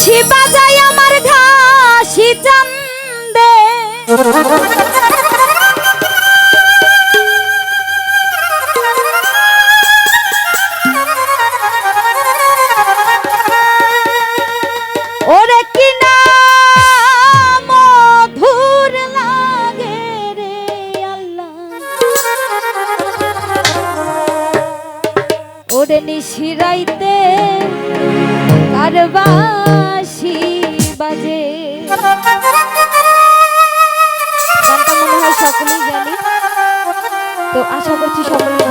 শিবা যাই আমার ঘাসি চান্দে। আল্লাহ। ওরে নিশিরাইতে কারবার আশা করছি সকলে